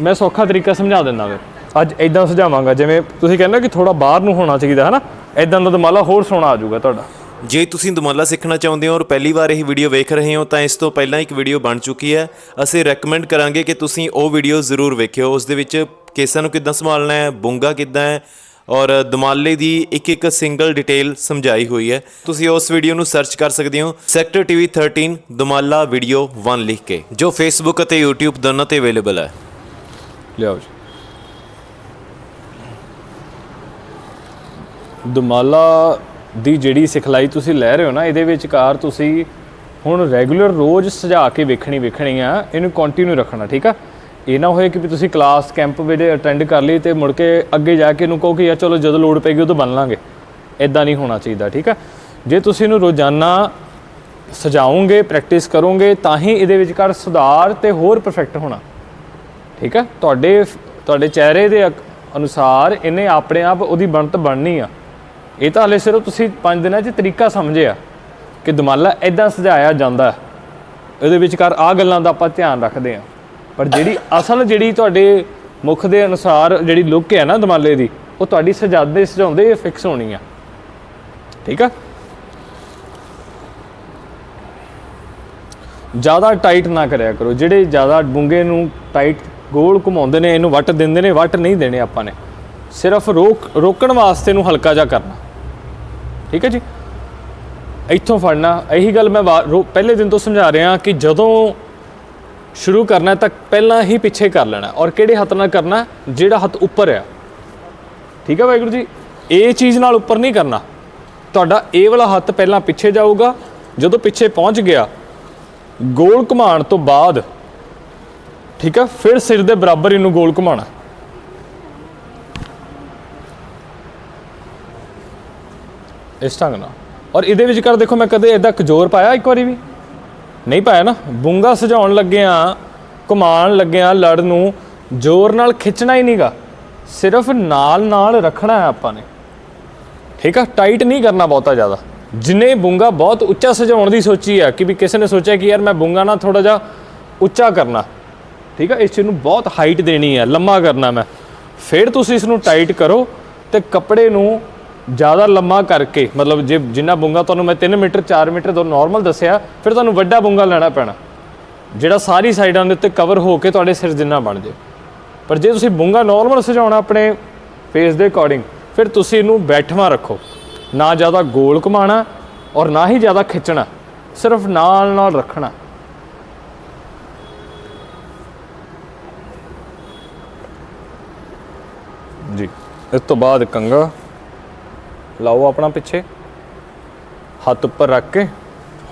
ਮੈਂ ਸੌਖਾ ਤਰੀਕਾ ਸਮਝਾ ਦਿੰਦਾ ਵੇ ਅੱਜ ਇਦਾਂ ਸੁਝਾਵਾਂਗਾ, ਜਿਵੇਂ ਤੁਸੀਂ ਕਹਿੰਦੇ ਹੋ ਕਿ ਥੋੜਾ ਬਾਹਰ ਨੂੰ ਹੋਣਾ ਚਾਹੀਦਾ ਹੈ ਨਾ ਇਦਾਂ ਦਾ ਦਮਾਲਾ ਹੋਰ ਸੋਹਣਾ ਆ ਜਾਊਗਾ ਤੁਹਾਡਾ। ਜੇ ਤੁਸੀਂ ਦਮਾਲਾ ਸਿੱਖਣਾ ਚਾਹੁੰਦੇ ਹੋ ਔਰ ਪਹਿਲੀ ਵਾਰ ਇਹ ਵੀਡੀਓ ਵੇਖ ਰਹੇ ਹੋ, ਤਾਂ ਇਸ ਤੋਂ ਪਹਿਲਾਂ ਇੱਕ ਵੀਡੀਓ ਬਣ ਚੁੱਕੀ ਹੈ। ਅਸੀਂ ਰეკਮੈਂਡ ਕਰਾਂਗੇ ਕਿ ਤੁਸੀਂ ਉਹ ਵੀਡੀਓ ਜ਼ਰੂਰ ਵੇਖਿਓ। ਉਸ ਦੇ ਵਿੱਚ ਕੇਸਾਂ ਨੂੰ ਕਿੱਦਾਂ ਸੰਭਾਲਣਾ ਹੈ, ਬੁੰਗਾ ਕਿੱਦਾਂ ਹੈ, ਔਰ ਦਮਾਲੇ ਦੀ ਇੱਕ ਇੱਕ ਸਿੰਗਲ ਡਿਟੇਲ ਸਮਝਾਈ ਹੋਈ ਹੈ। ਤੁਸੀਂ ਉਸ ਵੀਡੀਓ ਨੂੰ ਸਰਚ ਕਰ ਸਕਦੇ ਹੋ। ਸੈਕਟਰ ਟੀਵੀ 13 ਦਮਾਲਾ ਵੀਡੀਓ 1 ਲਿਖ ਕੇ, ਜੋ ਫੇਸਬੁੱਕ ਅਤੇ YouTube ਦੋਨਾਂ ਤੇ ਅਵੇਲੇਬਲ ਹੈ। ਲਿਆਓ ਜੀ। ਦਮਾਲਾ ਦੀ ਜਿਹੜੀ ਸਿਖਲਾਈ ਤੁਸੀਂ ਲੈ ਰਹੇ ਹੋ ਨਾ, ਇਹਦੇ ਵਿਚਕਾਰ ਤੁਸੀਂ ਹੁਣ ਰੈਗੂਲਰ ਰੋਜ਼ ਸਜਾ ਕੇ ਵੇਖਣੀ ਵੇਖਣੀ ਆ, ਇਹਨੂੰ ਕੰਟੀਨਿਊ ਰੱਖਣਾ, ਠੀਕ ਆ? ਇਹ ਨਾ ਹੋਏ ਕਿ ਵੀ ਤੁਸੀਂ ਕਲਾਸ ਕੈਂਪ ਵਿੱਚ ਅਟੈਂਡ ਕਰ ਲਈ ਤੇ ਮੁੜ ਕੇ ਅੱਗੇ ਜਾ ਕੇ ਇਹਨੂੰ ਕਹੋ ਕਿ ਯਾ ਚਲੋ ਜਦੋਂ ਲੋੜ ਪੈਗੀ ਉਦੋਂ ਬਣ ਲਾਂਗੇ। ਇਦਾਂ ਨਹੀਂ ਹੋਣਾ ਚਾਹੀਦਾ, ਠੀਕ ਆ? ਜੇ ਤੁਸੀਂ ਇਹਨੂੰ ਰੋਜ਼ਾਨਾ ਸਜਾਓਗੇ ਪ੍ਰੈਕਟਿਸ ਕਰੋਗੇ, ਤਾਂ ਹੀ ਇਹਦੇ ਵਿਚਕਾਰ ਸੁਧਾਰ ਤੇ ਹੋਰ ਪਰਫੈਕਟ ਹੋਣਾ। ਠੀਕ ਆ? ਤੁਹਾਡੇ ਤੁਹਾਡੇ ਚਿਹਰੇ ਦੇ ਅਕ- ਅਨੁਸਾਰ ਇਹਨੇ ਆਪਣੇ ਆਪ ਉਹਦੀ ਬਣਤ ਬਣਨੀ ਆ। ਇਹ ਤਾਂ ਹਲੇ ਸਿਰਫ ਤੁਸੀਂ 5 ਦਿਨਾਂ 'ਚ ਤਰੀਕਾ ਸਮਝਿਆ ਕਿ ਦਮਾਲਾ ਐਦਾਂ ਸਜਾਇਆ ਜਾਂਦਾ। ਇਹਦੇ ਵਿਚਕਾਰ ਆ ਗੱਲਾਂ ਦਾ ਆਪਾਂ ਧਿਆਨ ਰੱਖਦੇ ਆ। ਪਰ ਜਿਹੜੀ ਅਸਲ ਜਿਹੜੀ ਤੁਹਾਡੇ ਮੁਖ ਦੇ ਅਨੁਸਾਰ ਜਿਹੜੀ ਲੁੱਕ ਹੈ ਨਾ ਦਮਾਲੇ ਦੀ, ਉਹ ਤੁਹਾਡੀ ਸਜਾਦੇ, ਸਜਾਉਂਦੇ ਫਿਕਸ ਹੋਣੀ ਆ। ਠੀਕ ਆ? ਜ਼ਿਆਦਾ ਟਾਈਟ ਨਾ ਕਰਿਆ ਕਰੋ। ਜਿਹੜੇ ਜ਼ਿਆਦਾ ਡੂੰਘੇ ਨੂੰ ਟਾਈਟ ਗੋਲ ਘੁਮਾਉਂਦੇ ਨੇ, ਇਹਨੂੰ ਵੱਟ ਦਿੰਦੇ ਨੇ, ਵੱਟ ਨਹੀਂ ਦੇਣੇ ਆਪਾਂ ਨੇ। ਸਿਰਫ ਰੋਕ, ਰੋਕਣ ਵਾਸਤੇ ਨੂੰ ਹਲਕਾ ਜਿਹਾ ਕਰਨਾ। ਠੀਕ ਹੈ ਜੀ? ਇੱਥੋਂ ਫੜਨਾ, ਇਹੀ ਗੱਲ ਮੈਂ ਵਾ- ਰੋ- ਪਹਿਲੇ ਦਿਨ ਤੋਂ ਸਮਝਾ ਰਿਹਾ ਕਿ ਜਦੋਂ ਸ਼ੁਰੂ ਕਰਨਾ ਤਾਂ ਪਹਿਲਾਂ ਹੀ ਪਿੱਛੇ ਕਰ ਲੈਣਾ ਔਰ ਕਿਹੜੇ ਹੱਥ ਨਾਲ ਕਰਨਾ ਜਿਹੜਾ ਹੱਥ ਉੱਪਰ ਆ ਠੀਕ ਹੈ ਵਾਹਿਗੁਰੂ ਜੀ? ਇਹ ਚੀਜ਼ ਨਾਲ ਉੱਪਰ ਨਹੀਂ ਕਰਨਾ। ਤੁਹਾਡਾ ਇਹ ਵਾਲਾ ਹੱਥ ਪਹਿਲਾਂ ਪਿੱਛੇ ਜਾਊਗਾ। ਜਦੋਂ ਪਿੱਛੇ ਪਹੁੰਚ ਗਿਆ, ਗੋਲ ਘੁਮਾਉਣ ਤੋਂ ਬਾਅਦ ਠੀਕ ਆ? ਫਿਰ ਸਿਰ ਦੇ ਬਰਾਬਰ ਇਹਨੂੰ ਗੋਲ ਘੁਮਾਉਣਾ। ਇਸ ਢੰਗ ਨਾਲ। ਔਰ ਇਹਦੇ ਵਿੱਚ ਕਰ ਦੇਖੋ, ਮੈਂ ਕਦੇ ਇਦਾਂ ਕਜੋਰ ਪਾਇਆ ਇੱਕ ਵਾਰੀ ਵੀ? ਨਹੀਂ ਪਾਇਆ ਨਾ? ਬੁੰਗਾ ਸਜਾਉਣ ਲੱਗਿਆਂ, ਘੁਮਾਉਣ ਲੱਗਿਆਂ ਲੜ ਨੂੰ ਜ਼ੋਰ ਨਾਲ ਖਿੱਚਣਾ ਹੀ ਨਹੀਂਗਾ ਸਿਰਫ ਨਾਲ ਨਾਲ ਰੱਖਣਾ ਹੈ ਆਪਾਂ ਨੇ। ਠੀਕ ਆ? ਟਾਈਟ ਨਹੀਂ ਕਰਨਾ ਬਹੁਤਾ ਜ਼ਿਆਦਾ। ਜਿਨੇ ਬੁੰਗਾ ਬਹੁਤ ਉੱਚਾ ਸਜਾਉਣ ਦੀ ਸੋਚੀ ਆ ਕਿ ਵੀ ਕਿਸੇ ਨੇ ਸੋਚਿਆ ਕਿ ਯਾਰ ਮੈਂ ਬੁੰਗਾ ਨਾ ਥੋੜਾ ਜਿਹਾ ਉੱਚਾ ਕਰਨਾ। ਠੀਕ ਆ, ਇਸ ਚੀਜ਼ ਨੂੰ ਬਹੁਤ ਹਾਈਟ ਦੇਣੀ ਹੈ ਲੰਮਾ ਕਰਨਾ ਮੈਂ। ਫਿਰ ਤੁਸੀਂ ਇਸ ਨੂੰ ਟਾਈਟ ਕਰੋ ਤੇ ਕੱਪੜੇ ਨੂੰ ਜ਼ਿਆਦਾ ਲੰਮਾ ਕਰਕੇ, ਮਤਲਬ ਜੇ ਜਿੰਨਾ ਬੁੰਗਾ ਤੁਹਾਨੂੰ ਮੈਂ 3 ਮੀਟਰ 4 ਮੀਟਰ ਤੋਂ ਨਾਰਮਲ ਦੱਸਿਆ, ਫਿਰ ਤੁਹਾਨੂੰ ਵੱਡਾ ਬੁੰਗਾ ਲੈਣਾ ਪੈਣਾ। ਜਿਹੜਾ ਸਾਰੀ ਸਾਈਡਾਂ ਦੇ ਉੱਤੇ ਕਵਰ ਹੋ ਕੇ ਤੁਹਾਡੇ ਸਿਰ ਜਿੰਨਾ ਬਣ ਜੇ। ਪਰ ਜੇ ਤੁਸੀਂ ਬੁੰਗਾ ਨਾਰਮਲ ਸਜਾਉਣਾ ਆਪਣੇ ਫੇਸ ਦੇ ਅਕੋਰਡਿੰਗ ਫਿਰ ਤੁਸੀਂ ਇਹਨੂੰ ਬੈਠਵਾਂ ਰੱਖੋ। ਨਾ ਜ਼ਿਆਦਾ ਗੋਲ ਘੁਮਾਣਾ ਔਰ ਨਾ ਹੀ ਜ਼ਿਆਦਾ ਖਿੱਚਣਾ, ਸਿਰਫ ਨਾਲ ਨਾਲ ਰੱਖਣਾ ਜੀ ਇਸ ਤੋਂ ਬਾਅਦ ਕੰਗਾ ਲਾਓ ਆਪਣਾ ਪਿੱਛੇ। ਹੱਥ ਉੱਪਰ ਰੱਖ ਕੇ।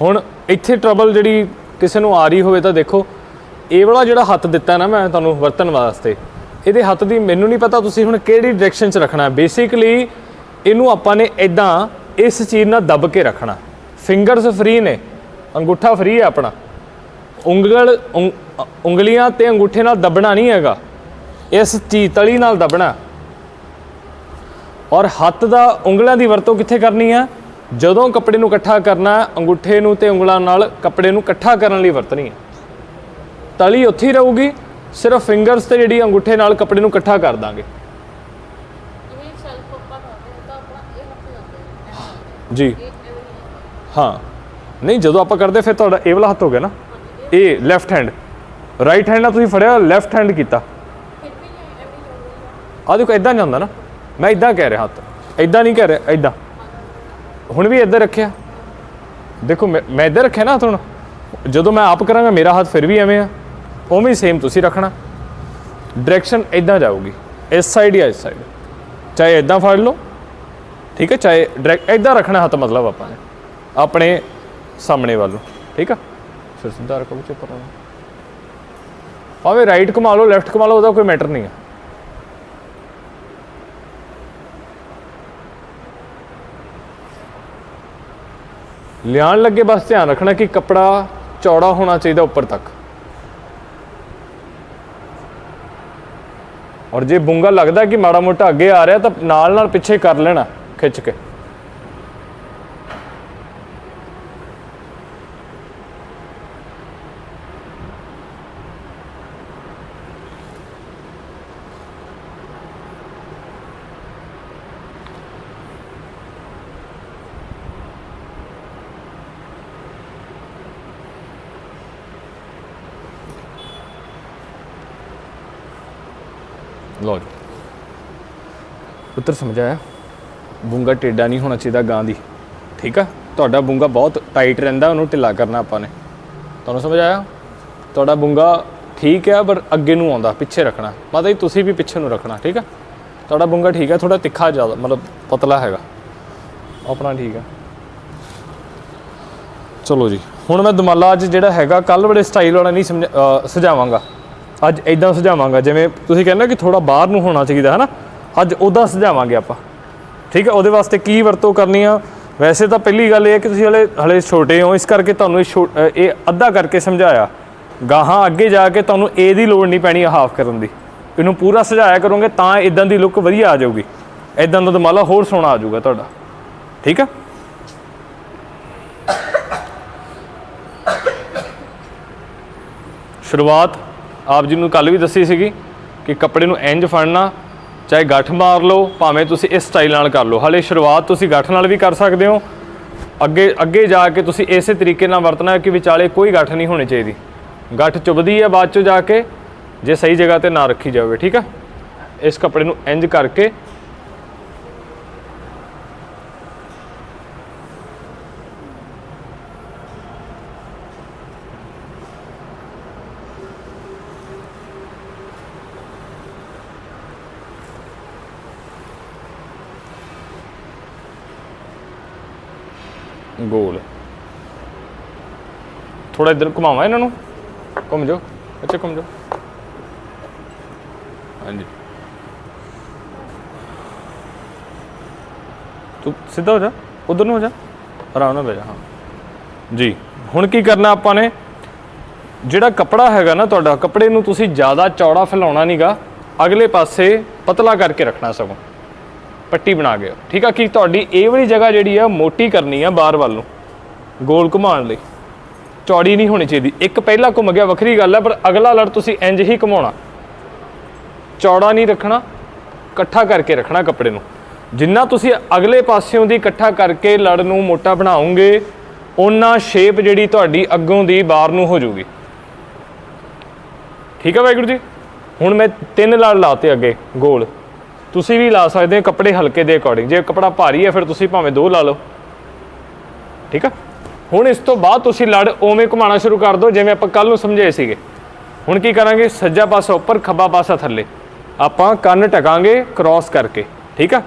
ਹੁਣ ਇੱਥੇ ਟਰਬਲ ਜਿਹੜੀ ਕਿਸੇ ਨੂੰ ਆ ਰਹੀ ਹੋਵੇ ਤਾਂ ਦੇਖੋ। ਇਹ ਵਾਲਾ ਜਿਹੜਾ ਹੱਥ ਦਿੱਤਾ ਨਾ ਮੈਂ ਤੁਹਾਨੂੰ ਵਰਤਣ ਵਾਸਤੇ, ਇਹਦੇ ਹੱਥ ਦੀ ਮੈਨੂੰ ਨਹੀਂ ਪਤਾ ਤੁਸੀਂ ਹੁਣ ਕਿਹੜੀ ਡਾਇਰੈਕਸ਼ਨ 'ਚ ਰੱਖਣਾ। ਬੇਸਿਕਲੀ ਇਹਨੂੰ ਆਪਾਂ ਨੇ ਇਦਾਂ ਇਸ ਚੀਜ਼ ਨਾਲ ਦੱਬ ਕੇ ਰੱਖਣਾ। ਫਿੰਗਰਸ ਫ੍ਰੀ ਨੇ। ਅੰਗੂਠਾ ਫ੍ਰੀ ਹੈ ਆਪਣਾ। ਉਂਗਲ ਉਂਗ- ਉਂਗਲੀਆਂ ਤੇ ਅੰਗੂਠੇ ਨਾਲ ਦੱਬਣਾ ਨਹੀਂ ਹੈਗਾ। ਇਸ ਚੀਜ਼ ਤਲੀ ਨਾਲ ਦੱਬਣਾ। ਔਰ ਹੱਥ ਦਾ ਉਂਗਲਾਂ ਦੀ ਵਰਤੋਂ ਕਿੱਥੇ ਕਰਨੀ ਹੈ ਜਦੋਂ ਕੱਪੜੇ ਨੂੰ ਇਕੱਠਾ ਕਰਨਾ ਅੰਗੂਠੇ ਨੂੰ ਤੇ ਉਂਗਲਾਂ ਨਾਲ ਕੱਪੜੇ ਨੂੰ ਇਕੱਠਾ ਕਰਨ ਲਈ ਵਰਤਣੀ ਹੈ ਤਲੀ ਉੱਥੇ ਹੀ ਰਹੂਗੀ ਸਿਰਫ ਫਿੰਗਰਸ ਤੇ ਜਿਹੜੀ ਅੰਗੂਠੇ ਨਾਲ ਕੱਪੜੇ ਨੂੰ ਇਕੱਠਾ ਕਰ ਦਾਂਗੇ। ਜੀ। ਹਾਂ। ਨਹੀਂ ਜਦੋਂ ਆਪਾਂ ਕਰਦੇ ਫਿਰ ਤੁਹਾਡਾ ਇਹ ਵਾਲਾ ਹੱਥ ਹੋ ਗਿਆ ਨਾ? ਇਹ ਲੈਫਟ ਹੈਂਡ ਰਾਈਟ ਹੈਂਡ ਨਾਲ ਤੁਸੀਂ ਫੜਿਆ ਲੈਫਟ ਹੈਂਡ ਕੀਤਾ। ਫਿਰ ਵੀ ਨਹੀਂ ਐਵੇਂ ਹੋਊਗਾ ਆ ਦੇਖੋ ਇਦਾਂ ਜਾਂਦਾ ਨਾ। ਮੈਂ ਇਦਾਂ ਕਹਿ ਰਿਹਾ ਹੱਥ। ਇਦਾਂ ਨਹੀਂ ਕਹਿ ਰਿਹਾ ਇਦਾਂ ਹੁਣ ਵੀ ਇੱਧਰ ਰੱਖਿਆ। ਦੇਖੋ, ਮੈਂ ਮੈਂ ਇੱਧਰ ਰੱਖਿਆ ਨਾ ਹੱਥ ਹੁਣ। ਜਦੋਂ ਮੈਂ ਆਪ ਕਰਾਂਗਾ, ਮੇਰਾ ਹੱਥ ਫਿਰ ਵੀ ਐਵੇਂ ਆ। ਉਵੇਂ ਹੀ ਸੇਮ ਤੁਸੀਂ ਰੱਖਣਾ। ਡਾਇਰੈਕਸ਼ਨ ਇਦਾਂ ਜਾਊਗੀ। ਇਸ ਸਾਈਡ ਜਾਂ ਇਸ ਸਾਈਡ ਚਾਹੇ ਇਦਾਂ ਫੜ ਲਓ। ਠੀਕ ਹੈ? ਚਾਹੇ ਡਾਇਰੈਕਟ ਇਦਾਂ ਰੱਖਣਾ ਹੱਥ ਮਤਲਬ ਆਪਾਂ ਨੇ। ਆਪਣੇ ਸਾਹਮਣੇ ਵੱਲ ਠੀਕ ਆ? ਫਿਰ ਸਿੱਧਾ ਰੱਖੋ ਵਿੱਚ ਉੱਪਰ ਨੂੰ। ਰਾਈਟ ਘੁਮਾ ਲਓ ਲੈਫਟ ਘੁਮਾ ਲਓ, ਉਹਦਾ ਕੋਈ ਮੈਟਰ ਨਹੀਂ ਹੈ ਲਿਆਉਣ ਲੱਗੇ ਬਸ ਧਿਆਨ ਰੱਖਣਾ ਕਿ ਕੱਪੜਾ ਚੌੜਾ ਹੋਣਾ ਚਾਹੀਦਾ ਉੱਪਰ ਤੱਕ। ਔਰ ਜੇ ਬੁੰਗਾ ਲੱਗਦਾ ਕਿ ਮਾੜਾ ਮੋਟਾ ਅੱਗੇ ਆ ਰਿਹਾ ਤਾਂ ਨਾਲ ਨਾਲ ਪਿੱਛੇ ਕਰ ਲੈਣਾ, ਖਿੱਚ ਕੇ। ਲੋ ਜੀ। ਉੱਤਰ ਸਮਝ ਆਇਆ ਬੁੰਗਾ ਟੇਡਾ ਨਹੀਂ ਹੋਣਾ ਚਾਹੀਦਾ ਗਾਂ ਦੀ। ਠੀਕ ਆ? ਤੁਹਾਡਾ ਬੁੰਗਾ ਬਹੁਤ ਟਾਈਟ ਰਹਿੰਦਾ ਉਹਨੂੰ ਢਿੱਲਾ ਕਰਨਾ ਆਪਾਂ ਨੇ। ਤੁਹਾਨੂੰ ਸਮਝ ਆਇਆ ਤੁਹਾਡਾ ਬੁੰਗਾ ਠੀਕ ਹੈ ਪਰ ਅੱਗੇ ਨੂੰ ਆਉਂਦਾ ਪਿੱਛੇ ਰੱਖਣਾ। ਮਾਤਾ ਜੀ ਤੁਸੀਂ ਵੀ ਪਿੱਛੇ ਨੂੰ ਰੱਖਣਾ ਠੀਕ ਆ? ਤੁਹਾਡਾ ਬੁੰਗਾ ਠੀਕ ਹੈ ਥੋੜਾ ਤਿੱਖਾ ਜ਼ਿਆਦਾ ਮਤਲਬ ਪਤਲਾ ਹੈਗਾ। ਆਪਣਾ ਠੀਕ ਆ। ਚਲੋ ਜੀ ਹੁਣ ਮੈਂ ਦਮਾਲਾ ਅੱਜ ਜਿਹੜਾ ਹੈਗਾ ਕੱਲ ਬੜੇ ਸਟਾਈਲ ਵਾਲਾ ਨਹੀਂ ਸਮਝ ਅ, ਸਜਾਵਾਂਗਾ ਅੱਜ ਇਦਾਂ ਸੁਝਾਵਾਂਗਾ, ਜਿਵੇਂ ਤੁਸੀਂ ਕਹਿੰਦੇ ਕਿ ਥੋੜਾ ਬਾਹਰ ਨੂੰ ਹੋਣਾ ਚਾਹੀਦਾ ਹੈ ਨਾ ਅੱਜ ਉਹਦਾ ਸੁਝਾਵਾਂਗੇ ਆਪਾਂ, ਠੀਕ ਹੈ? ਉਹਦੇ ਵਾਸਤੇ ਕੀ ਵਰਤੋਂ ਕਰਨੀ ਆ? ਵੈਸੇ ਤਾਂ ਪਹਿਲੀ ਗੱਲ ਇਹ ਹੈ ਕਿ ਤੁਸੀਂ ਹਲੇ ਹਲੇ ਛੋਟੇ ਹੋ, ਇਸ ਕਰਕੇ ਤੁਹਾਨੂੰ ਇਹ ਛੋ- ਇਹ ਅੱਧਾ ਕਰਕੇ ਸਮਝਾਇਆ। ਗਾਹਾਂ ਅੱਗੇ ਜਾ ਕੇ ਤੁਹਾਨੂੰ ਇਹ ਦੀ ਲੋੜ ਨਹੀਂ ਪੈਣੀ ਹਾਫ ਕਰਨ ਦੀ। ਇਹਨੂੰ ਪੂਰਾ ਸਜਾਇਆ ਕਰੋਗੇ ਤਾਂ ਇਦਾਂ ਦੀ ਲੁੱਕ ਵਧੀਆ ਆ ਜਾਊਗੀ। ਇਦਾਂ ਦਾ ਦਮਾਲਾ ਹੋਰ ਸੋਹਣਾ ਆ ਜਾਊਗਾ ਤੁਹਾਡਾ। ਠੀਕ ਆ ਸ਼ੁਰੂਆਤ ਆਪ ਜੀ ਨੂੰ ਕੱਲ ਵੀ ਦੱਸੀ ਸੀਗੀ ਕਿ ਕੱਪੜੇ ਨੂੰ ਇੰਜ ਫੜਨਾ, ਚਾਹੇ ਗੱਠ ਮਾਰ ਲਓ, ਭਾਵੇਂ ਤੁਸੀਂ ਇਸ ਸਟਾਈਲ ਨਾਲ ਕਰ ਲਓ। ਹਲੇ ਸ਼ੁਰੂਆਤ ਤੁਸੀਂ ਗੱਠ ਨਾਲ ਵੀ ਕਰ ਸਕਦੇ ਹੋ। ਅੱਗੇ ਅੱਗੇ ਜਾ ਕੇ ਤੁਸੀਂ ਇਸੇ ਤਰੀਕੇ ਨਾਲ ਵਰਤਣਾ ਕਿ ਵਿਚਾਲੇ ਕੋਈ ਗੱਠ ਨਹੀਂ ਹੋਣੀ ਚਾਹੀਦੀ। ਗੱਠ ਚੁਬਦੀ ਹੈ ਬਾਅਦ ਚੋਂ ਜਾ ਕੇ, ਜੇ ਸਹੀ ਜਗ੍ਹਾ ਤੇ ਨਾ ਰੱਖੀ ਜਾਵੇ, ਠੀਕ ਆ? ਇਸ ਕੱਪੜੇ ਨੂੰ ਇੰਜ ਕਰਕੇ ਗੋਲ। ਥੋੜਾ ਇੱਧਰ ਘੁਮਾਵਾਂ ਇਹਨਾਂ ਨੂੰ? ਘੁੰਮ ਜਾਓ। ਅੱਛਾ, ਘੁੰਮ ਜਾਓ। ਹਾਂਜੀ। ਤੂੰ ਸਿੱਧਾ ਹੋ ਜਾ। ਉਧਰ ਨੂੰ ਹੋ ਜਾ। ਆਰਾਮ ਨਾਲ ਬਹਿ ਜਾ, ਹਾਂ। ਜੀ, ਹੁਣ ਕੀ ਕਰਨਾ ਆਪਾਂ ਨੇ? ਜਿਹੜਾ ਕੱਪੜਾ ਹੈਗਾ ਨਾ ਤੁਹਾਡਾ, ਕੱਪੜੇ ਨੂੰ ਤੁਸੀਂ ਜ਼ਿਆਦਾ ਚੌੜਾ ਫੈਲਾਉਣਾ ਨਹੀਂਗਾ ਅਗਲੇ ਪਾਸੇ ਪਤਲਾ ਕਰਕੇ ਰੱਖਣਾ ਸਗੋਂ। ਪੱਟੀ ਬਣਾ ਕੇ ਠੀਕ ਆ, ਕਿ ਤੁਹਾਡੀ ਇਹ ਵਾਲੀ ਜਗ੍ਹਾ ਜਿਹੜੀ ਆ, ਮੋਟੀ ਕਰਨੀ ਆ ਬਾਹਰ ਵੱਲ ਨੂੰ, ਗੋਲ ਘੁਮਾਉਣ ਲਈ। ਚੌੜੀ ਨਹੀਂ ਹੋਣੀ ਚਾਹੀਦੀ। ਇੱਕ ਪਹਿਲਾ ਘੁੰਮ ਗਿਆ, ਵੱਖਰੀ ਗੱਲ ਹੈ ਪਰ ਅਗਲਾ ਲੜ ਤੁਸੀਂ ਇੰਜ ਹੀ ਘੁਮਾਉਣਾ। ਚੌੜਾ ਨਹੀਂ ਰੱਖਣਾ, ਇਕੱਠਾ ਕਰਕੇ ਰੱਖਣਾ ਕੱਪੜੇ ਨੂੰ। ਜਿੰਨਾ ਤੁਸੀਂ ਅਗਲੇ ਪਾਸਿਓਂ ਦੀ ਇਕੱਠਾ ਕਰਕੇ ਲੜ ਨੂੰ ਮੋਟਾ ਬਣਾਉਂਗੇ ਉਹਨਾਂ ਸ਼ੇਪ ਜਿਹੜੀ ਤੁਹਾਡੀ ਅੱਗੋਂ ਦੀ ਬਾਹਰ ਨੂੰ ਹੋ ਜਾਊਗੀ। ਠੀਕ ਹੈ ਵਾਹਿਗੁਰੂ ਜੀ? ਹੁਣ ਮੈਂ ਤਿੰਨ ਲੜ ਲਾਤੇ ਅੱਗੇ, ਗੋਲ। ਤੁਸੀਂ ਵੀ ਲਾ ਸਕਦੇ ਹੋ ਕੱਪੜੇ ਹਲਕੇ ਦੇ ਅਕੋਰਡਿੰਗ ਜੇ ਕੱਪੜਾ ਭਾਰੀ ਹੈ, ਫਿਰ ਤੁਸੀਂ ਭਾਵੇਂ ਦੋ ਲਾ ਲਓ। ਠੀਕ ਆ? ਹੁਣ ਇਸ ਤੋਂ ਬਾਅਦ ਤੁਸੀਂ ਲੜ ਉਵੇਂ ਘੁਮਾਉਣਾ ਸ਼ੁਰੂ ਕਰ ਦਿਓ, ਜਿਵੇਂ ਆਪਾਂ ਕੱਲ ਨੂੰ ਸਮਝੇ ਸੀਗੇ। ਹੁਣ ਕੀ ਕਰਾਂਗੇ? ਸੱਜਾ ਪਾਸਾ ਉੱਪਰ, ਖੱਬਾ ਪਾਸਾ ਥੱਲੇ। ਆਪਾਂ ਕੰਨ ਟਕਾਂਗੇ ਕ੍ਰਾਸ ਕਰਕੇ। ਠੀਕ ਆ?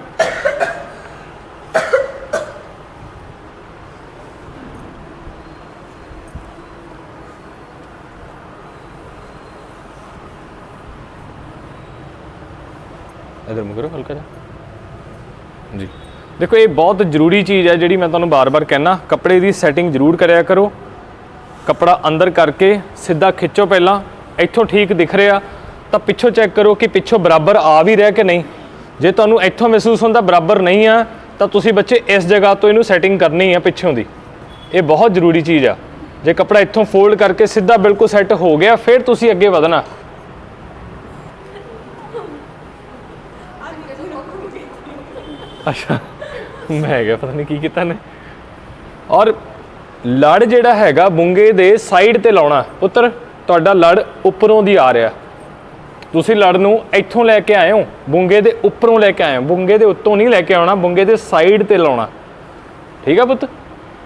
ਇਧਰ ਮੁਗਰੋ ਹਲਕਾ ਜਿਹਾ। ਜੀ। ਦੇਖੋ, ਇਹ ਬਹੁਤ ਜ਼ਰੂਰੀ ਚੀਜ਼ ਹੈ ਜਿਹੜੀ ਮੈਂ ਤੁਹਾਨੂੰ ਬਾਰ-ਬਾਰ ਕਹਿਣਾ ਕੱਪੜੇ ਦੀ ਸੈਟਿੰਗ ਜ਼ਰੂਰ ਕਰਿਆ ਕਰੋ। ਕੱਪੜਾ ਅੰਦਰ ਕਰਕੇ ਸਿੱਧਾ ਖਿੱਚੋ ਪਹਿਲਾਂ। ਇੱਥੋਂ ਠੀਕ ਦਿਖ ਰਿਹਾ, ਤਾਂ ਪਿੱਛੋਂ ਚੈੱਕ ਕਰੋ ਕਿ ਪਿੱਛੋਂ ਬਰਾਬਰ ਆ ਵੀ ਰਿਹਾ ਕਿ ਨਹੀਂ। ਜੇ ਤੁਹਾਨੂੰ ਇੱਥੋਂ ਮਹਿਸੂਸ ਹੁੰਦਾ ਬਰਾਬਰ ਨਹੀਂ ਆ, ਤਾਂ ਤੁਸੀਂ ਬੱਚੇ ਇਸ ਜਗ੍ਹਾ ਤੋਂ ਇਹਨੂੰ ਸੈਟਿੰਗ ਕਰਨੀ ਆ ਪਿੱਛੋਂ ਦੀ। ਇਹ ਬਹੁਤ ਜ਼ਰੂਰੀ ਚੀਜ਼ ਆ। ਜੇ ਕੱਪੜਾ ਇੱਥੋਂ ਫੋਲਡ ਕਰਕੇ ਸਿੱਧਾ ਬਿਲਕੁਲ ਸੈੱਟ ਹੋ ਗਿਆ, ਫਿਰ ਤੁਸੀਂ ਅੱਗੇ ਵਧਣਾ। ਅੱਛਾ, ਮੈਂ ਕਿਹਾ ਪਤਾ ਨਹੀਂ ਕੀ ਕੀਤਾ ਨੇ। ਔਰ ਲੜ ਜਿਹੜਾ ਹੈਗਾ ਬੁੰਗੇ ਦੇ ਸਾਈਡ ਤੇ ਲਾਉਣਾ। ਪੁੱਤਰ, ਤੁਹਾਡਾ ਲੜ ਉੱਪਰੋਂ ਦੀ ਆ ਰਿਹਾ। ਤੁਸੀਂ ਲੜ ਨੂੰ ਇੱਥੋਂ ਲੈ ਕੇ ਆਏ ਹੋ, ਬੁੰਗੇ ਦੇ ਉੱਪਰੋਂ ਲੈ ਕੇ ਆਏ ਹੋ। ਬੁੰਗੇ ਦੇ ਉੱਤੋਂ ਨਹੀਂ ਲੈ ਕੇ ਆਉਣਾ, ਬੁੰਗੇ ਦੇ ਸਾਈਡ ਤੇ ਲਾਉਣਾ। ਠੀਕ ਆ ਪੁੱਤ?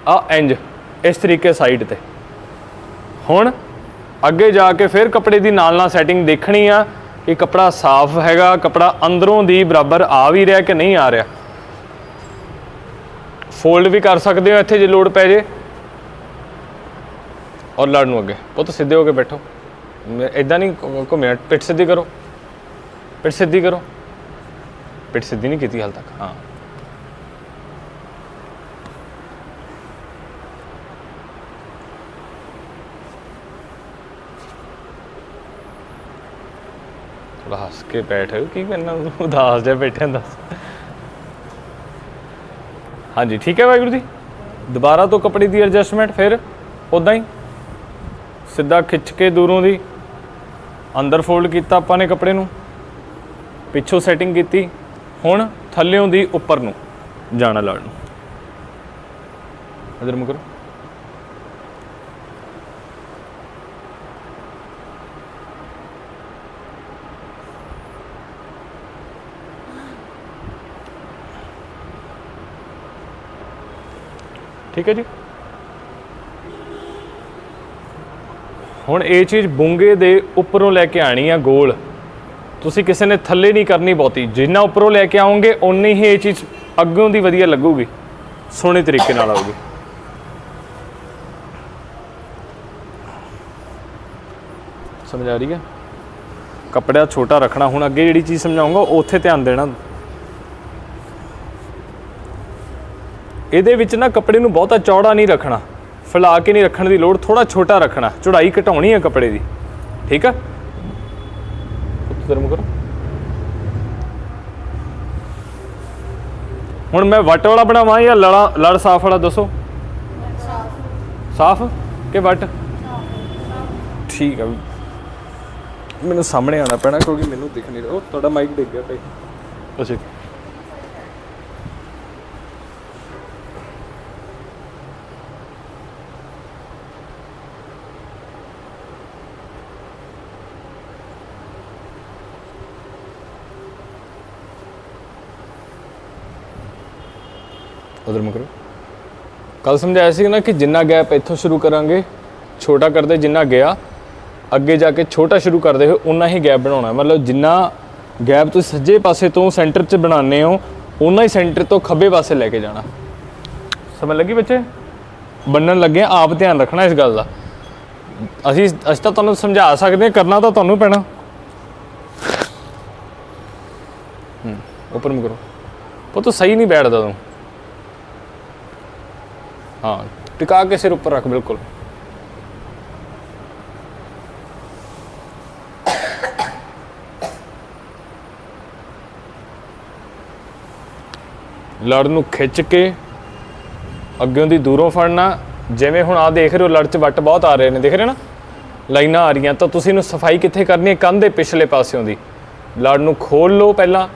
ਆ ਇੰਜ, ਇਸ ਤਰੀਕੇ ਸਾਈਡ ਤੇ। ਹੁਣ ਅੱਗੇ ਜਾ ਕੇ ਫਿਰ ਕੱਪੜੇ ਦੀ ਨਾਲ ਨਾਲ ਸੈਟਿੰਗ ਦੇਖਣੀ ਆ ਕਿ ਕੱਪੜਾ ਸਾਫ਼ ਹੈਗਾ, ਕੱਪੜਾ ਅੰਦਰੋਂ ਦੀ ਬਰਾਬਰ ਆ ਵੀ ਰਿਹਾ ਕਿ ਨਹੀਂ ਆ ਰਿਹਾ। ਫੋਲਡ ਵੀ ਕਰ ਸਕਦੇ ਹੋ ਇੱਥੇ ਜੇ ਲੋਡ ਪੈ ਜੇ। ਔਰ ਲੜ ਨੂੰ ਅੱਗੇ। ਪੁੱਤ ਸਿੱਧੇ ਹੋ ਕੇ ਬੈਠੋ। ਇਦਾਂ ਨਹੀਂ ਘੁੰਮਿਆ। ਪਿੱਠ ਸਿੱਧੀ ਕਰੋ। ਪਿੱਠ ਸਿੱਧੀ ਕਰੋ। ਪਿੱਠ ਸਿੱਧੀ ਨਹੀਂ ਕੀਤੀ ਹਾਲ ਤੱਕ। ਹਾਂ। ਥੋੜਾ ਹੱਸ ਕੇ ਬੈਠ। ਕੀ ਕਰਨਾ? ਉਦਾਸ ਜਿਹਾ ਬੈਠਿਆ ਦੱਸ। ਹਾਂਜੀ, ਠੀਕ ਹੈ ਵਾਹਿਗੁਰੂ ਜੀ। ਦੁਬਾਰਾ ਤੋਂ ਕੱਪੜੇ ਦੀ ਐਡਜਸਟਮੈਂਟ ਫਿਰ ਉਦਾਂ ਹੀ। ਸਿੱਧਾ ਖਿੱਚ ਕੇ ਦੂਰੋਂ ਦੀ, ਅੰਦਰ ਫੋਲਡ ਕੀਤਾ ਆਪਾਂ ਨੇ ਕੱਪੜੇ ਨੂੰ। ਪਿੱਛੋਂ ਸੈਟਿੰਗ ਕੀਤੀ, ਹੁਣ ਥੱਲਿਓਂ ਦੀ ਉੱਪਰ ਨੂੰ ਜਾਣਾ ਲੜ ਨੂੰ। ਮੁਕਰ। ਠੀਕ ਹੈ ਜੀ? ਹੁਣ ਇਹ ਚੀਜ਼ ਬੁੰਗੇ ਦੇ ਉੱਪਰੋਂ ਲੈ ਕੇ ਆਣੀ ਆ ਗੋਲ। ਤੁਸੀਂ ਕਿਸੇ ਨੇ ਥੱਲੇ ਨਹੀਂ ਕਰਨੀ ਬਹੁਤੀ। ਜਿੰਨਾ ਉੱਪਰੋਂ ਲੈ ਕੇ ਆਉਂਗੇ ਓਨੀ ਹੀ ਇਹ ਚੀਜ਼ ਅੱਗੋਂ ਦੀ ਵਧੀਆ ਲੱਗੂਗੀ। ਸੋਹਣੇ ਤਰੀਕੇ ਨਾਲ ਆਊਗੀ। ਸਮਝ ਆ ਰਹੀ ਹੈ? ਕੱਪੜਾ ਛੋਟਾ ਰੱਖਣਾ, ਹੁਣ ਅੱਗੇ ਜਿਹੜੀ ਚੀਜ਼ ਸਮਝਾਉਂਗਾ ਉੱਥੇ ਧਿਆਨ ਦੇਣਾ। ਇਹਦੇ ਵਿੱਚ ਨਾ ਕੱਪੜੇ ਨੂੰ ਬਹੁਤਾ ਚੌੜਾ ਨਹੀਂ ਰੱਖਣਾ। ਫੈਲਾ ਕੇ ਨਹੀਂ ਰੱਖਣ ਦੀ ਲੋੜ ਥੋੜਾ ਛੋਟਾ ਰੱਖਣਾ। ਚੌੜਾਈ ਘਟਾਉਣੀ ਹੈ ਕੱਪੜੇ ਦੀ। ਠੀਕ ਆ? ਹੁਣ ਮੈਂ ਵੱਟ ਵਾਲਾ ਬਣਾਵਾਂ ਜਾਂ ਲੜਾ, ਲੜ ਸਾਫ਼ ਵਾਲਾ ਦੱਸੋ? ਸਾਫ਼। ਕਿ ਵੱਟ? ਠੀਕ ਆ। ਮੈਨੂੰ ਸਾਹਮਣੇ ਆਉਣਾ ਪੈਣਾ ਕਿਉਂਕਿ ਮੈਨੂੰ ਦਿਖ ਨਹੀਂ ਰਿਹਾ। ਉਹ ਤੁਹਾਡਾ ਮਾਈਕ ਡਿੱਗ ਗਿਆ ਭਾਈ। ਅੱਛਾ। ਉਧਰ ਮੁਕਰੋ। ਕੱਲ ਸਮਝਾਇਆ ਸੀ ਨਾ ਕਿ ਜਿੰਨਾ ਗੈਪ ਇੱਥੋਂ ਸ਼ੁਰੂ ਕਰਾਂਗੇ, ਛੋਟਾ ਕਰਦੇ ਜਿੰਨਾ ਗਿਆ, ਅੱਗੇ ਜਾ ਕੇ ਛੋਟਾ ਸ਼ੁਰੂ ਕਰਦੇ ਹੋਏ ਉਨਾ ਹੀ ਗੈਪ ਬਣਾਉਣਾ ਮਤਲਬ ਜਿੰਨਾ ਗੈਪ ਤੁਸੀਂ ਸੱਜੇ ਪਾਸੇ ਤੋਂ ਸੈਂਟਰ 'ਚ ਬਣਾਉਂਦੇ ਹੋ ਉਨਾ ਹੀ ਸੈਂਟਰ ਤੋਂ ਖੱਬੇ ਪਾਸੇ ਲੈ ਕੇ ਜਾਣਾ। ਸਮਝ ਲੱਗੀ ਬੱਚੇ? ਬੰਨਣ ਲੱਗੇ ਆਪ ਧਿਆਨ ਰੱਖਣਾ ਇਸ ਗੱਲ ਦਾ। ਅਸੀਂ ਅਸੀਂ ਤਾਂ ਤੁਹਾਨੂੰ ਸਮਝਾ ਸਕਦੇ ਹਾਂ, ਕਰਨਾ ਤਾਂ ਤੁਹਾਨੂੰ ਪੈਣਾ। ਹੂੰ, ਉੱਪਰ ਨੂੰ ਕਰੋ ਸਹੀ ਨਹੀਂ ਬੈਠਦਾ ਤੂੰ। ਹਾਂ, ਟਿਕਾ ਕੇ ਸਿਰ ਉੱਪਰ ਰੱਖ, ਬਿਲਕੁਲ। ਲੜ ਨੂੰ ਖਿੱਚ ਕੇ ਅੱਗਿਓਂ ਦੀ ਦੂਰੋਂ ਫੜਨਾ, ਜਿਵੇਂ ਹੁਣ ਆ ਦੇਖ ਰਹੇ ਹੋ, ਲੜ ਚ ਵੱਟ ਬਹੁਤ ਆ ਰਹੇ ਨੇ, ਦੇਖ ਰਹੇ ਨਾ? ਲਾਈਨਾਂ ਆ ਰਹੀਆਂ, ਤਾਂ ਤੁਸੀਂ ਇਹਨੂੰ ਸਫ਼ਾਈ ਕਿੱਥੇ ਕਰਨੀ ਹੈ? ਕੰਧ ਦੇ ਪਿਛਲੇ ਪਾਸਿਓਂ ਦੀ। ਲੜ ਨੂੰ ਖੋਲ ਲਓ ਪਹਿਲਾਂ।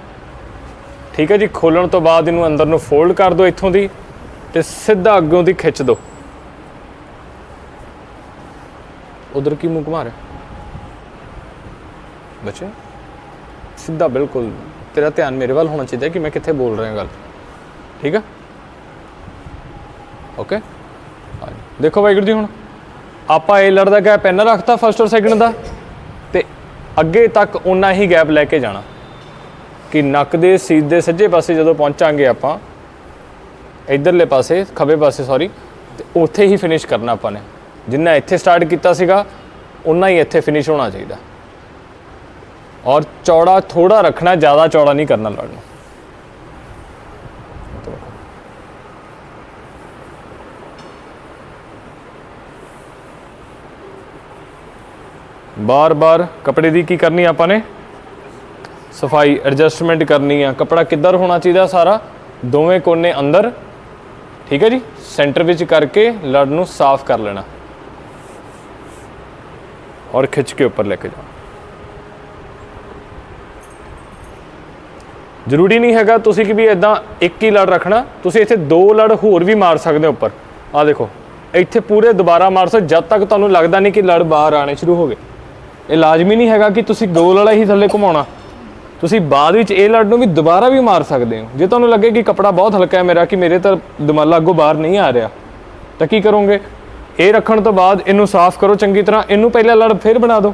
ਠੀਕ ਹੈ ਜੀ ਖੋਲਣ ਤੋਂ ਬਾਅਦ ਇਹਨੂੰ ਅੰਦਰ ਨੂੰ ਫੋਲਡ ਕਰ ਦਿਓ ਇੱਥੋਂ ਦੀ। ਤੇ ਸਿੱਧਾ ਅੱਗੋਂ ਦੀ ਖਿੱਚ ਦਿਓ ਉਧਰ ਕੀ ਮੂੰਹ ਘੁਮਾ ਰਿਹਾ? ਬੱਚੇ, ਸਿੱਧਾ ਬਿਲਕੁਲ ਤੇਰਾ ਧਿਆਨ ਮੇਰੇ ਵੱਲ ਹੋਣਾ ਚਾਹੀਦਾ ਕਿ ਮੈਂ ਕਿੱਥੇ ਬੋਲ ਰਿਹਾ ਗੱਲ। ਠੀਕ ਆ? ਓਕੇ ਦੇਖੋ ਵਾਹਿਗੁਰੂ ਜੀ ਹੁਣ। ਆਪਾਂ ਇਹ ਲੜਦਾ ਗੈਪ ਇੰਨਾ ਰੱਖਤਾ ਫਸਟ ਔਰ ਸੈਕਿੰਡ ਦਾ, ਤੇ ਅੱਗੇ ਤੱਕ ਉਨਾ ਹੀ ਗੈਪ ਲੈ ਕੇ ਜਾਣਾ। ਕਿ ਨੱਕ ਦੇ ਸੀਧ ਦੇ ਸੱਜੇ ਪਾਸੇ ਜਦੋਂ ਪਹੁੰਚਾਂਗੇ ਆਪਾਂ ਇਧਰਲੇ ਪਾਸੇ, ਖੱਬੇ ਪਾਸੇ ਸੌਰੀ ਤੇ ਉੱਥੇ ਹੀ ਫਿਨਿਸ਼ ਕਰਨਾ ਆਪਾਂ ਨੇ। ਜਿੰਨਾ ਇੱਥੇ ਸਟਾਰਟ ਕੀਤਾ ਸੀਗਾ ਉਨਾ ਹੀ ਇੱਥੇ ਫਿਨਿਸ਼ ਹੋਣਾ ਚਾਹੀਦਾ। ਔਰ ਚੌੜਾ ਥੋੜਾ ਰੱਖਣਾ, ਜ਼ਿਆਦਾ ਚੌੜਾ ਨਹੀਂ ਕਰਨਾ ਲੜ ਨੂੰ। ਬਾਰ-ਬਾਰ ਕੱਪੜੇ ਦੀ ਕੀ ਕਰਨੀ ਆਪਾਂ ਨੇ? ਸਫ਼ਾਈ ਐਡਜਸਟਮੈਂਟ ਕਰਨੀ ਆ। ਕੱਪੜਾ ਕਿੱਧਰ ਹੋਣਾ ਚਾਹੀਦਾ ਸਾਰਾ? ਦੋਵੇਂ ਕੋਨੇ ਅੰਦਰ ਠੀਕ ਹੈ ਜੀ? ਸੈਂਟਰ ਵਿੱਚ ਕਰਕੇ ਲੜ ਨੂੰ ਸਾਫ਼ ਕਰ ਲੈਣਾ। ਔਰ ਖਿੱਚ ਕੇ ਉੱਪਰ ਲੈ ਕੇ ਜਾਣਾ ਜ਼ਰੂਰੀ ਨਹੀਂ ਹੈਗਾ ਤੁਸੀਂ ਕਿ ਵੀ ਇਦਾਂ ਇੱਕ ਹੀ ਲੜ ਰੱਖਣਾ। ਤੁਸੀਂ ਇੱਥੇ ਦੋ ਲੜ ਹੋਰ ਵੀ ਮਾਰ ਸਕਦੇ ਹੋ ਉੱਪਰ। ਆ ਦੇਖੋ, ਇੱਥੇ ਪੂਰੇ ਦੁਬਾਰਾ ਮਾਰ ਸਕਦੇ ਜਦ ਤੱਕ ਤੁਹਾਨੂੰ ਲੱਗਦਾ ਨਹੀਂ ਕਿ ਲੜ ਬਾਹਰ ਆਣੇ ਸ਼ੁਰੂ ਹੋ ਗਏ। ਇਹ ਲਾਜ਼ਮੀ ਨਹੀਂ ਹੈਗਾ ਕਿ ਤੁਸੀਂ ਦੋ ਲੜਾ ਹੀ ਥੱਲੇ ਘੁਮਾਉਣਾ। ਤੁਸੀਂ ਬਾਅਦ ਵਿੱਚ ਇਹ ਲੜ ਨੂੰ ਵੀ ਦੁਬਾਰਾ ਵੀ ਮਾਰ ਸਕਦੇ ਹੋ। ਜੇ ਤੁਹਾਨੂੰ ਲੱਗੇ ਕਿ ਕਪੜਾ ਬਹੁਤ ਹਲਕਾ ਹੈ ਮੇਰਾ, ਕਿ ਮੇਰੇ ਤਾਂ ਦਮਾਲਾ ਅੱਗੋਂ ਬਾਹਰ ਨਹੀਂ ਆ ਰਿਹਾ, ਤਾਂ ਕੀ ਕਰੋਗੇ? ਇਹ ਰੱਖਣ ਤੋਂ ਬਾਅਦ ਇਹਨੂੰ ਸਾਫ਼ ਕਰੋ ਚੰਗੀ ਤਰ੍ਹਾਂ, ਇਹਨੂੰ ਪਹਿਲਾਂ ਲੜ ਫਿਰ ਬਣਾ ਦਿਓ।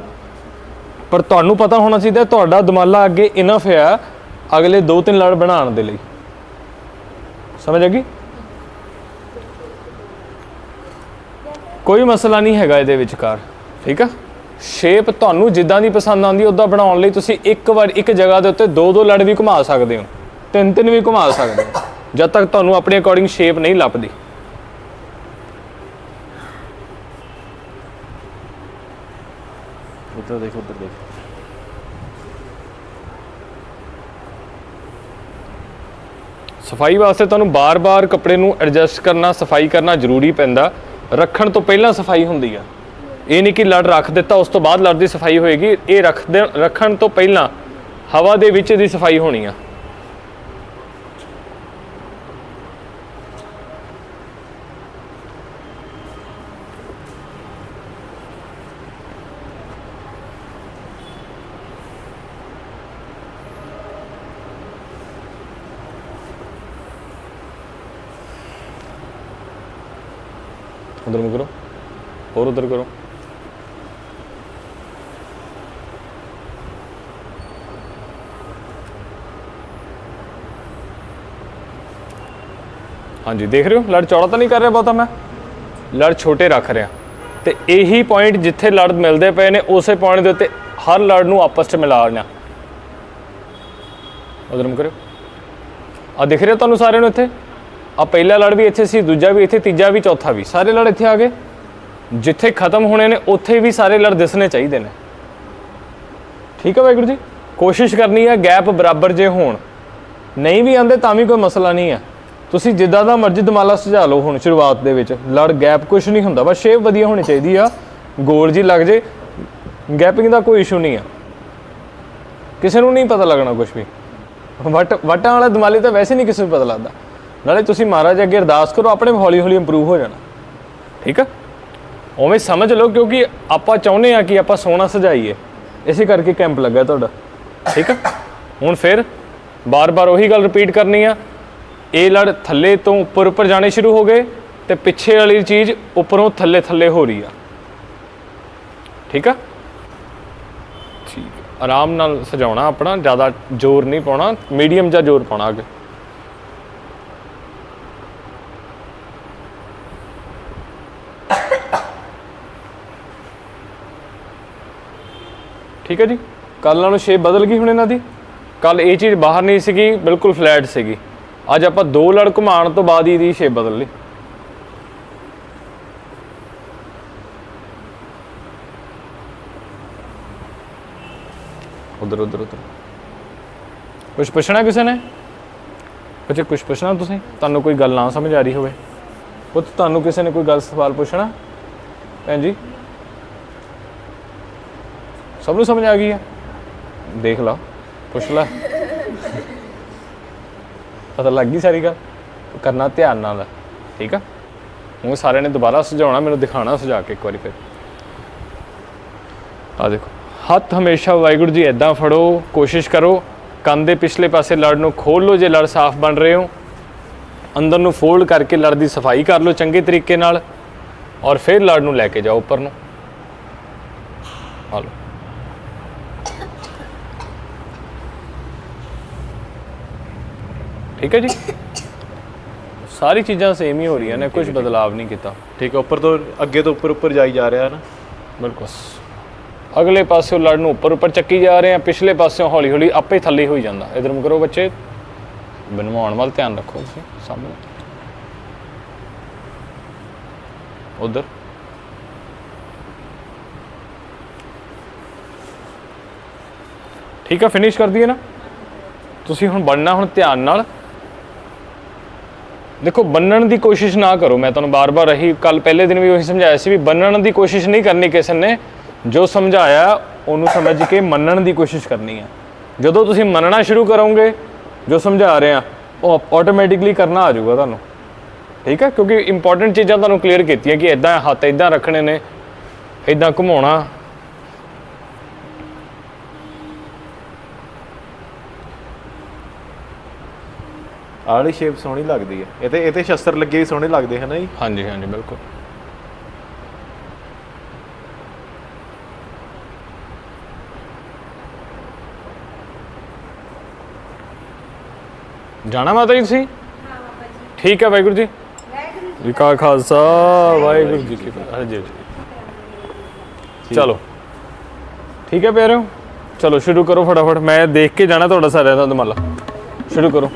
ਪਰ ਤੁਹਾਨੂੰ ਪਤਾ ਹੋਣਾ ਚਾਹੀਦਾ ਤੁਹਾਡਾ ਦਮਾਲਾ ਅੱਗੇ ਇਨਫ ਹੈ ਅਗਲੇ ਦੋ ਤਿੰਨ ਲੜ ਬਣਾਉਣ ਦੇ ਲਈ। ਸਮਝ ਆ ਗਈ? ਕੋਈ ਮਸਲਾ ਨਹੀਂ ਹੈਗਾ ਇਹਦੇ ਵਿਚਕਾਰ, ਠੀਕ ਆ? ਸ਼ੇਪ ਤੁਹਾਨੂੰ ਜਿੱਦਾਂ ਦੀ ਪਸੰਦ ਆਉਂਦੀ ਉਦਾਂ ਬਣਾਉਣ ਲਈ ਤੁਸੀਂ ਇੱਕ ਵਾਰ ਇੱਕ ਜਗ੍ਹਾ ਦੇ ਉੱਤੇ ਦੋ ਦੋ ਲੜ ਵੀ ਘੁਮਾ ਸਕਦੇ ਹੋ। ਤਿੰਨ ਤਿੰਨ ਵੀ ਘੁਮਾ ਸਕਦੇ ਹੋ। ਜਦ ਤੱਕ ਤੁਹਾਨੂੰ ਆਪਣੇ ਅਕੋਰਡਿੰਗ ਸ਼ੇਪ ਨਹੀਂ ਲੱਭਦੀ। ਉੱਧਰ ਦੇਖ ਉੱਧਰ ਦੇਖ। ਸਫ਼ਾਈ ਵਾਸਤੇ ਤੁਹਾਨੂੰ ਬਾਰ-ਬਾਰ ਕੱਪੜੇ ਨੂੰ ਐਡਜਸਟ ਕਰਨਾ ਸਫ਼ਾਈ ਕਰਨਾ ਜ਼ਰੂਰੀ ਪੈਂਦਾ। ਰੱਖਣ ਤੋਂ ਪਹਿਲਾਂ ਸਫ਼ਾਈ ਹੁੰਦੀ ਆ। ਇਹ ਨਹੀਂ ਕਿ ਲੜ ਰੱਖ ਦਿੱਤਾ, ਉਸ ਤੋਂ ਬਾਅਦ ਲੜ ਦੀ ਸਫ਼ਾਈ ਹੋਏਗੀ। ਇਹ ਰੱਖ ਰੱਖਣ ਤੋਂ ਪਹਿਲਾਂ ਹਵਾ ਦੇ ਵਿੱਚ ਦੀ ਸਫ਼ਾਈ ਹੋਣੀ ਆ। ਉਧਰ ਨੂੰ ਕਰੋ ਹੋਰ ਉਧਰ ਕਰੋ। ਹਾਂਜੀ, ਦੇਖ ਰਹੇ ਹੋ? ਲੜ ਚੌੜਾ ਤਾਂ ਨਹੀਂ ਕਰ ਰਿਹਾ ਬਹੁਤਾ ਮੈਂ? ਲੜ ਛੋਟੇ ਰੱਖ ਰਿਹਾ। ਤੇ ਇਹੀ ਪੁਆਇੰਟ ਜਿੱਥੇ ਲੜ ਮਿਲਦੇ ਪਏ ਨੇ, ਉਸੇ ਪੁਆਇੰਟ ਦੇ ਉੱਤੇ ਹਰ ਲੜ ਨੂੰ ਆਪਸ 'ਚ ਮਿਲਾ ਲੈਣਾ ਉਧਰ ਕਰਿਓ ਆ ਦਿਖ ਰਿਹਾ ਤੁਹਾਨੂੰ ਸਾਰਿਆਂ ਨੂੰ ਇੱਥੇ? ਆ ਪਹਿਲਾ ਲੜ ਵੀ ਇੱਥੇ ਸੀ, ਦੂਜਾ ਵੀ ਇੱਥੇ, ਤੀਜਾ ਵੀ, ਚੌਥਾ ਵੀ। ਸਾਰੇ ਲੜ ਇੱਥੇ ਆ ਗਏ। ਜਿੱਥੇ ਖਤਮ ਹੋਣੇ ਨੇ, ਉੱਥੇ ਵੀ ਸਾਰੇ ਲੜ ਦਿਸਣੇ ਚਾਹੀਦੇ ਨੇ। ਠੀਕ ਹੈ ਵਾਹਿਗੁਰੂ ਜੀ? ਕੋਸ਼ਿਸ਼ ਕਰਨੀ ਹੈ ਗੈਪ ਬਰਾਬਰ ਜੇ ਹੋਣ। ਨਹੀਂ ਵੀ ਆਂਦੇ ਤਾਂ ਵੀ ਕੋਈ ਮਸਲਾ ਨਹੀਂ ਹੈ। ਤੁਸੀਂ ਜਿੱਦਾਂ ਦਾ ਮਰਜ਼ੀ ਦਿਮਾਲਾ ਸੁਝਾ ਲਓ ਹੁਣ ਸ਼ੁਰੂਆਤ ਦੇ ਵਿੱਚ। ਲੜ, ਗੈਪ ਕੁਝ ਨਹੀਂ ਹੁੰਦਾ, ਬਸ ਸ਼ੇਪ ਵਧੀਆ ਹੋਣੀ ਚਾਹੀਦੀ ਆ। ਗੋਲ ਜੀ ਲੱਗ ਜੇ ਗੈਪਿੰਗ ਦਾ ਕੋਈ ਇਸ਼ੂ ਨਹੀਂ ਆ। ਕਿਸੇ ਨੂੰ ਨਹੀਂ ਪਤਾ ਲੱਗਣਾ ਕੁਝ ਵੀ। ਵਟ, ਵਟਾਂ ਵਾਲਾ ਦਮਾਲੇ ਤਾਂ ਵੈਸੇ ਨਹੀਂ ਕਿਸੇ ਨੂੰ ਪਤਾ ਲੱਗਦਾ। ਨਾਲੇ ਤੁਸੀਂ ਮਹਾਰਾਜ ਅੱਗੇ ਅਰਦਾਸ ਕਰੋ, ਆਪਣੇ ਹੌਲੀ ਹੌਲੀ ਇੰਪਰੂਵ ਹੋ ਜਾਣਾ। ਠੀਕ ਆ? ਉਵੇਂ ਸਮਝ ਲਓ, ਕਿਉਂਕਿ ਆਪਾਂ ਚਾਹੁੰਦੇ ਆ ਕਿ ਆਪਾਂ ਸੋਹਣਾ ਸਜਾਈਏ। ਇਸੇ ਕਰਕੇ ਕੈਂਪ ਲੱਗਾ ਤੁਹਾਡਾ। ਠੀਕ ਆ? ਹੁਣ ਫਿਰ ਬਾਰ-ਬਾਰ ਉਹੀ ਗੱਲ ਰਿਪੀਟ ਕਰਨੀ ਆ। ਇਹ ਲੜ ਥੱਲੇ ਤੋਂ ਉੱਪਰ ਉੱਪਰ ਜਾਣੇ ਸ਼ੁਰੂ ਹੋ ਗਏ ਤੇ ਪਿੱਛੇ ਵਾਲੀ ਚੀਜ਼ ਉੱਪਰੋਂ ਥੱਲੇ ਥੱਲੇ ਹੋ ਰਹੀ ਆ। ਠੀਕ ਆ? ਠੀਕ ਆਰਾਮ ਨਾਲ ਸਜਾਉਣਾ ਆਪਣਾ, ਜ਼ਿਆਦਾ ਜ਼ੋਰ ਨਹੀਂ ਪਾਉਣਾ, ਮੀਡੀਅਮ ਜਾਂ ਜ਼ੋਰ ਪਾਉਣਾ ਅੱਗੇ। ਠੀਕ ਹੈ ਜੀ? ਕੱਲ ਨਾਲੋਂ ਸ਼ੇਪ ਬਦਲ ਗਈ ਹੁਣ ਇਹਨਾਂ ਦੀ। ਕੱਲ ਇਹ ਚੀਜ਼ ਬਾਹਰ ਨਹੀਂ ਸੀਗੀ, ਬਿਲਕੁਲ ਫਲੈਟ ਸੀਗੀ। ਅੱਜ ਆਪਾਂ ਦੋ ਲੜ ਘੁਮਾਉਣ ਤੋਂ ਬਾਅਦ ਹੀ ਦੀ ਸ਼ੇਪ ਬਦਲ ਲਈ। ਉਧਰ ਉਧਰ ਉਧਰ। ਕੁਝ ਪੁੱਛਣਾ ਕਿਸੇ ਨੇ? ਬੱਚੇ ਕੁਝ ਪੁੱਛਣਾ ਤੁਸੀਂ? ਤੁਹਾਨੂੰ ਕੋਈ ਗੱਲ ਨਾ ਸਮਝ ਆ ਰਹੀ ਹੋਵੇ। ਉਹ ਤੁਹਾਨੂੰ ਕਿਸੇ ਨੇ ਕੋਈ ਗੱਲ, ਸਵਾਲ ਪੁੱਛਣਾ? ਭੈਣ ਜੀ? ਸਭ ਨੂੰ ਸਮਝ ਆ ਗਈ ਹੈ ਦੇਖ ਲਾ, ਪੁੱਛ ਲੈ। ਪਤਾ ਲੱਗ ਗਈ ਸਾਰੀ ਗੱਲ। ਕਰਨਾ ਧਿਆਨ ਨਾਲ, ਠੀਕ ਆ? ਹੁਣ ਸਾਰਿਆਂ ਨੇ ਦੁਬਾਰਾ ਸੁਝਾਉਣਾ, ਮੈਨੂੰ ਦਿਖਾਣਾ ਸੁਝਾ ਕੇ ਇੱਕ ਵਾਰੀ ਫਿਰ। ਆ ਦੇਖੋ, ਹੱਥ ਹਮੇਸ਼ਾ ਵਾਹਿਗੁਰੂ ਜੀ ਇਦਾਂ ਫੜੋ, ਕੋਸ਼ਿਸ਼ ਕਰੋ ਕੰਨ ਦੇ ਪਿਛਲੇ ਪਾਸੇ ਲੜ ਨੂੰ ਖੋਲ ਲਓ ਜੇ ਲੜ ਸਾਫ਼ ਬਣ ਰਹੇ ਹੋ। ਅੰਦਰ ਨੂੰ ਫੋਲਡ ਕਰਕੇ ਲੜ ਦੀ ਸਫ਼ਾਈ ਕਰ ਲਓ ਚੰਗੇ ਤਰੀਕੇ ਨਾਲ ਔਰ ਫਿਰ ਲੜ ਨੂੰ ਲੈ ਕੇ ਜਾਓ ਉੱਪਰ ਨੂੰ। ਆ ਠੀਕ ਹੈ ਜੀ? ਸਾਰੀ ਚੀਜ਼ਾਂ ਸੇਮ ਹੀ ਹੋ ਰਹੀਆਂ ਨੇ ਕੁਝ ਬਦਲਾਵ ਨਹੀਂ ਕੀਤਾ। ਠੀਕ ਹੈ ਉੱਪਰ ਤੋਂ ਅੱਗੇ ਤੋਂ ਉੱਪਰ ਉੱਪਰ ਜਾਈ ਜਾ ਰਿਹਾ ਹੈ ਨਾ? ਬਿਲਕੁਲ। ਅਗਲੇ ਪਾਸਿਓਂ ਲੜ ਨੂੰ ਉੱਪਰ ਉੱਪਰ ਚੱਕੀ ਜਾ ਰਹੇ ਆ ਪਿਛਲੇ ਪਾਸਿਓਂ ਹੌਲੀ ਹੌਲੀ ਆਪੇ ਥੱਲੇ ਹੋਈ ਜਾਂਦਾ। ਇਧਰ ਨੂੰ ਕਰੋ ਬੱਚੇ। ਬਣਵਾਉਣ ਵੱਲ ਧਿਆਨ ਰੱਖੋ ਤੁਸੀਂ ਸਾਹਮਣੇ। ਉਧਰ। ਠੀਕ ਆ ਫਿਨਿਸ਼ ਕਰ ਦਈਏ ਨਾ? ਤੁਸੀਂ ਹੁਣ ਬਣਨਾ ਹੁਣ ਧਿਆਨ ਨਾਲ। ਦੇਖੋ, ਬੰਨਣ ਦੀ ਕੋਸ਼ਿਸ਼ ਨਾ ਕਰੋ। ਮੈਂ ਤੁਹਾਨੂੰ ਬਾਰ-ਬਾਰ ਰਹੀ ਕੱਲ ਪਹਿਲੇ ਦਿਨ ਵੀ ਉਹੀ ਸਮਝਾਇਆ ਸੀ ਵੀ ਬੰਨਣ ਦੀ ਕੋਸ਼ਿਸ਼ ਨਹੀਂ ਕਰਨੀ ਕਿਸੇ ਨੇ। ਜੋ ਸਮਝਾਇਆ, ਉਹਨੂੰ ਸਮਝ ਕੇ ਮੰਨਣ ਦੀ ਕੋਸ਼ਿਸ਼ ਕਰਨੀ ਹੈ। ਜਦੋਂ ਤੁਸੀਂ ਮੰਨਣਾ ਸ਼ੁਰੂ ਕਰੋਗੇ, ਜੋ ਸਮਝਾ ਰਹੇ ਆ, ਉਹ ਆਟੋਮੈਟਿਕਲੀ ਕਰਨਾ ਆ ਜਾਊਗਾ ਤੁਹਾਨੂੰ। ਠੀਕ ਹੈ? ਕਿਉਂਕਿ ਇੰਪੋਰਟੈਂਟ ਚੀਜ਼ਾਂ ਤੁਹਾਨੂੰ ਕਲੀਅਰ ਕੀਤੀਆਂ ਕਿ ਇਦਾਂ ਹੱਥ ਇਦਾਂ ਰੱਖਣੇ ਨੇ ਇਦਾਂ ਘੁਮਾਉਣਾ। ਆਹ ਵਾਲੀ ਸ਼ੇਪ ਸੋਹਣੀ ਲੱਗਦੀ ਹੈ ਇਹ ਤੇ ਇਹ ਤੇ ਸ਼ਸਤਰ ਲੱਗੇ ਵੀ ਸੋਹਣੇ ਲੱਗਦੇ ਹਨ ਜੀ? ਹਾਂਜੀ ਹਾਂਜੀ ਬਿਲਕੁਲ। ਜਾਣਾ ਮਾਤਾ ਜੀ ਤੁਸੀਂ? ਠੀਕ ਹੈ ਵਾਹਿਗੁਰੂ ਜੀ। ਜੀ ਕਾ ਖਾਲਸਾ ਵਾਹਿਗੁਰੂ ਜੀ ਕੀ ਫਤਿਹ। ਹਾਂਜੀ ਚਲੋ। ਠੀਕ ਹੈ ਪਿਆਰਿਓ। ਚਲੋ ਸ਼ੁਰੂ ਕਰੋ ਫਟਾਫਟ। ਮੈਂ ਦੇਖ ਕੇ ਜਾਣਾ ਤੁਹਾਡਾ ਸਾਰਿਆਂ ਦਾ ਦਮਾਲਾ ਸ਼ੁਰੂ ਕਰੋ।